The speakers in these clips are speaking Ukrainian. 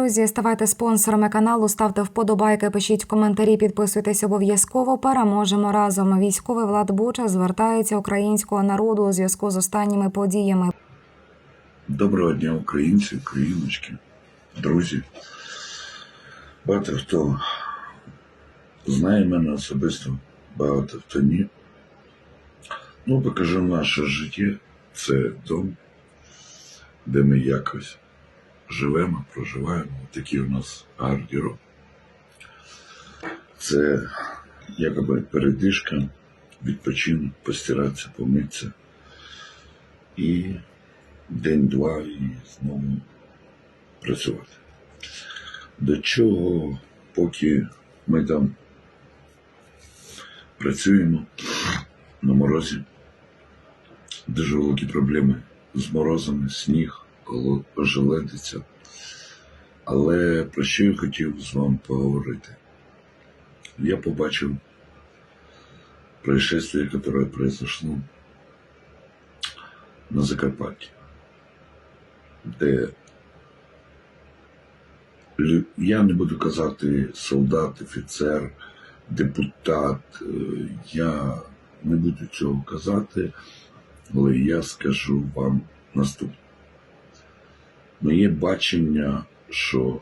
Друзі, ставайте спонсорами каналу, ставте вподобайки, пишіть коментарі, підписуйтесь обов'язково. Переможемо разом. Військовий Влад Буча звертається українського народу у зв'язку з останніми подіями. Доброго дня, українці, україночки, друзі. Багато хто знає мене особисто, багато хто ні. Ну, покажу наше життя. Це дом, де ми якось живемо, проживаємо. Такий у нас гардероб. Це якоби передишка, відпочинок, постиратися, помитися. І день-два і знову працювати. До чого, поки ми там працюємо на морозі, дуже великі проблеми з морозами, сніг, голо- ожеледиця. Але про що я хотів з вами поговорити? Я побачив происшествие, которое произошло на Закарпатті, де я не буду казати солдат, офіцер, депутат, е, я не буду цього казати, але я скажу вам наступне. Моє бачення, що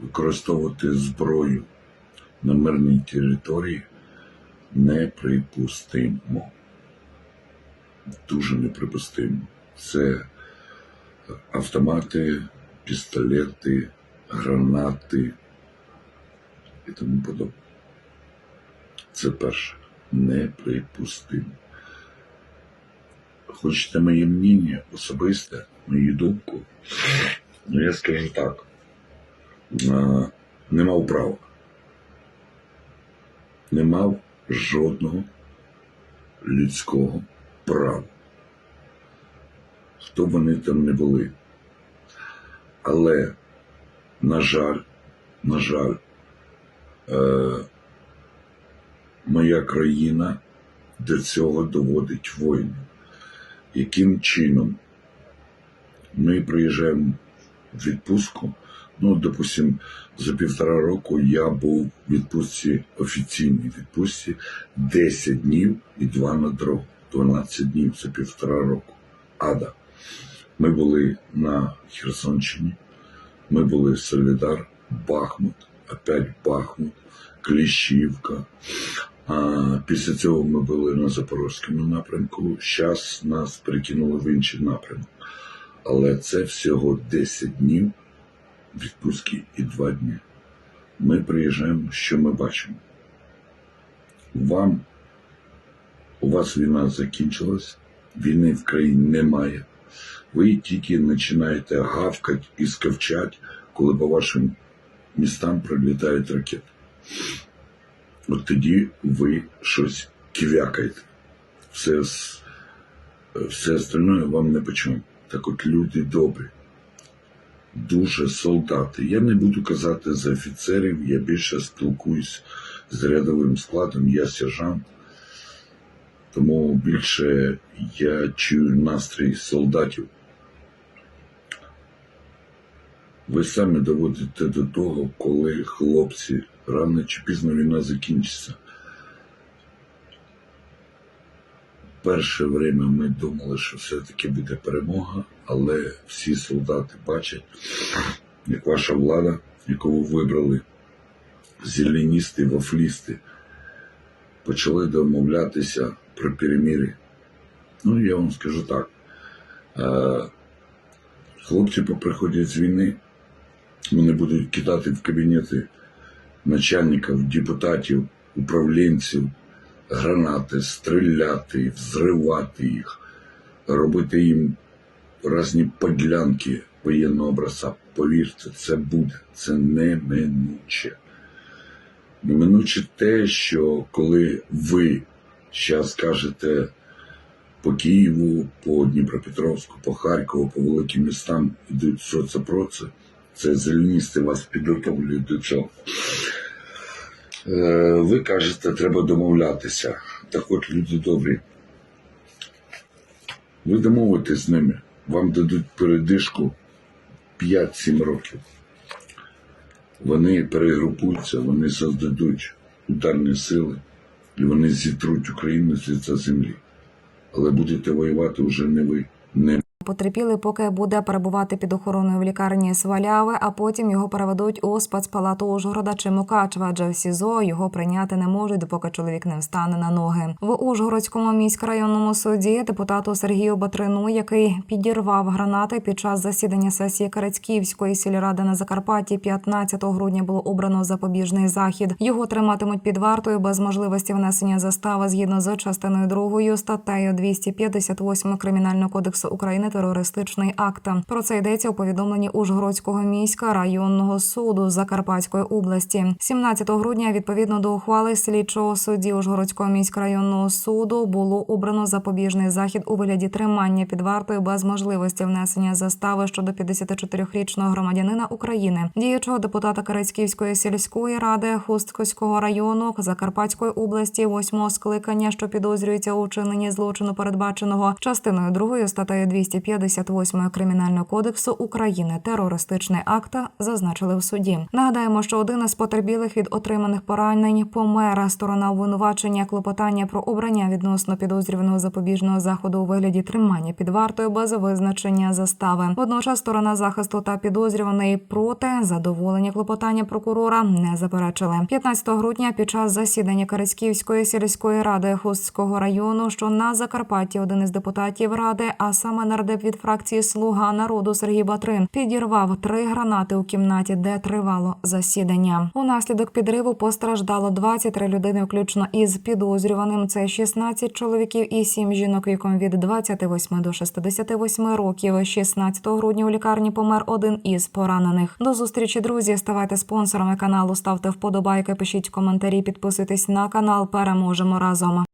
використовувати зброю на мирній території неприпустимо дуже неприпустимо. Це автомати, пістолети, гранати і тому подобне. Це перше. Неприпустимо. Хочете моє мнення особисте, мою думку? Ну, я скажу так. Не мав права. Не мав жодного людського права. Хто б вони там не були. Але, на жаль, на жаль, е, моя країна до цього доводить війну. Яким чином ми приїжджаємо в відпустку? Ну, допустим, за півтора року я був в відпустці, офіційній відпустці 10 днів і 2 на дорогу. 12 днів за півтора року. Ада. Ми були на Херсонщині, ми були Солідар, Бахмут, опять Бахмут, Кліщівка. Після цього ми були на Запорозькому напрямку. Зараз нас перекинули в інший напрямок. Але це всього 10 днів відпустки і 2 дні. Ми приїжджаємо, що ми бачимо. Вам у вас війна закінчилась, війни в країні немає. Ви тільки починаєте гавкати і скавчати, коли по вашим містам прилітають ракети. От тоді ви щось квякаєте. Все, все остальное вам не почує. Так от люди добрі, дуже солдати. Я не буду казати за офіцерів, я більше спілкуюсь з рядовим складом, я сержант. Тому більше я чую настрій солдатів. Ви самі доводите до того, коли хлопці рано чи пізно війна закінчиться. Перше время ми думали, що все-таки буде перемога, але всі солдати бачать, як ваша влада, яку ви вибрали, зеленісти, вафлісти, почали домовлятися про перемир'я. Ну, я вам скажу так. Е, Хлопці поприходять з війни, вони будуть кидати в кабінети начальників, депутатів, управлінців, гранати, стріляти, взривати їх, робити їм різні подлянки воєнного образця. Повірте, це буде, це неминуче. Неминуче те, що коли ви зараз кажете по Києву, по Дніпропетровську, по Харкову, по великим містам йдуть соцопроци, це зеленісти вас підготовлюють до цього. Е, Ви кажете, треба домовлятися. Так от, люди добрі. Ви домовитесь з ними, вам дадуть передишку 5-7 років. Вони перегрупуються, вони создадуть ударні сили, і вони зітруть Україну з лиця землі. Але будете воювати вже не ви, не Потерпілий поки буде перебувати під охороною в лікарні Сваляви, а потім його переведуть у спецпалату Ужгорода чи Мукачева, адже в СІЗО його прийняти не можуть, допоки чоловік не встане на ноги. В Ужгородському міськрайонному суді депутату Сергію Батрину, який підірвав гранати під час засідання сесії Карацьківської сільради на Закарпатті, 15 грудня було обрано запобіжний захід. Його триматимуть під вартою без можливості внесення застави згідно з частиною 2 статтею 258 кримінального кодексу України терористичний акт. Про це йдеться у повідомленні Ужгородського міська районного суду Закарпатської області. 17 грудня, відповідно до ухвали слідчого судді Ужгородського міськрайонного суду, було обрано запобіжний захід у вигляді тримання під вартою без можливості внесення застави щодо 54-річного громадянина України, діючого депутата Карицьківської сільської ради Хусткоського району Закарпатської області, восьмого скликання, що підозрюється у вчиненні злочину, передбаченого частиною 2 статтею 258 кримінального кодексу України. Терористичний акт зазначили в суді. Нагадаємо, що один із потерпілих від отриманих поранень помер. Сторона обвинувачення клопотання про обрання відносно підозрюваного запобіжного заходу у вигляді тримання під вартою без визначення застави. Водночас сторона захисту та підозрюваний проти задоволення клопотання прокурора не заперечили. 15 грудня під час засідання Карицьківської сільської ради Хустського району, що на Закарпатті один із депутатів ради, а саме нардеп від фракції Слуга народу Сергій Батрин, підірвав три гранати у кімнаті, де тривало засідання. Унаслідок підриву постраждало 23 людини, включно із підозрюваним. Це 16 чоловіків і 7 жінок віком від 28 до 68 років. 16 грудня у лікарні помер один із поранених. До зустрічі, друзі. Ставайте спонсорами каналу, ставте вподобайки, пишіть коментарі, підписуйтесь на канал. Переможемо разом.